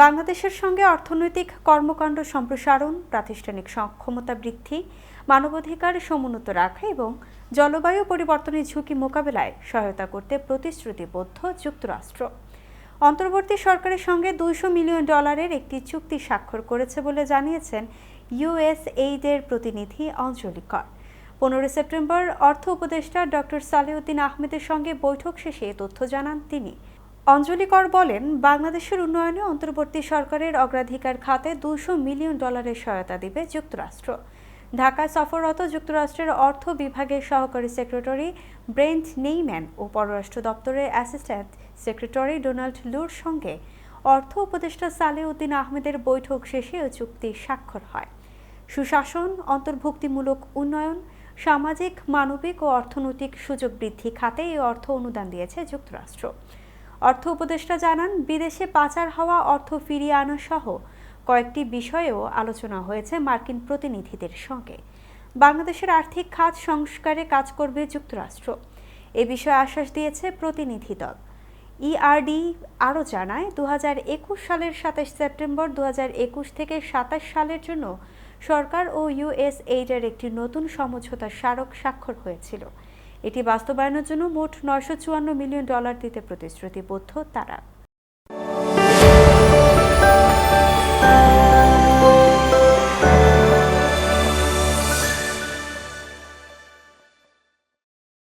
বাংলাদেশের সঙ্গে অর্থনৈতিক কর্মকাণ্ড সম্প্রসারণ, প্রাতিষ্ঠানিক সক্ষমতা বৃদ্ধি, মানবাধিকার সমুন্নত রাখা এবং জলবায়ু পরিবর্তনের ঝুঁকি মোকাবেলায় সহায়তা করতে প্রতিশ্রুতিবদ্ধ যুক্তরাষ্ট্র। অন্তর্বর্তী সরকারের সঙ্গে দুইশো মিলিয়ন ডলারের একটি চুক্তি স্বাক্ষর করেছে বলে জানিয়েছেন ইউএসএইডের প্রতিনিধি অঞ্জলি কর। পনেরোই সেপ্টেম্বর অর্থ উপদেষ্টা ডক্টর সালেউদ্দিন আহমেদের সঙ্গে বৈঠক শেষে তথ্য জানান তিনি। অঞ্জলি কর বলেন, বাংলাদেশের উন্নয়নে অন্তর্বর্তী সরকারের অগ্রাধিকার খাতে দুশো মিলিয়ন ডলারের সহায়তা দিবে যুক্তরাষ্ট্র। ঢাকায় সফররত যুক্তরাষ্ট্রের অর্থ বিভাগের সহকারী সেক্রেটারি ব্রেন্ট নেইম্যান ও পররাষ্ট্র দপ্তরের অ্যাসিস্ট্যান্ট সেক্রেটারি ডোনাল্ড লুর সঙ্গে অর্থ উপদেষ্টা সালেউদ্দিন আহমেদের বৈঠক শেষে ও চুক্তি স্বাক্ষর হয়। সুশাসন, অন্তর্ভুক্তিমূলক উন্নয়ন, সামাজিক, মানবিক ও অর্থনৈতিক সুযোগ বৃদ্ধি খাতে এই অর্থ অনুদান দিয়েছে যুক্তরাষ্ট্র। অর্থ উপদেষ্টা জানান, বিদেশে পাচার হওয়া অর্থ ফিরিয়ে আনা সহ কয়েকটি বিষয়েও আলোচনা হয়েছে মার্কিন প্রতিনিধিদের সঙ্গে। বাংলাদেশের আর্থিক খাত সংস্কারে কাজ করবে যুক্তরাষ্ট্র। এ বিষয়ে আশ্বাস দিয়েছে প্রতিনিধি দল। ইআরডি আরও জানায় দু হাজার একুশ সালের সাতাশ সেপ্টেম্বর দু হাজার একুশ থেকে সাতাশ সালের জন্য সরকার ও ইউএসএইডের একটি নতুন সমঝোতা স্মারক স্বাক্ষর হয়েছিল। এটি বাস্তবায়নের জন্য মোট নয়শো চুয়ান্ন মিলিয়ন ডলার দিতে প্রতিশ্রুতিবদ্ধ তারা।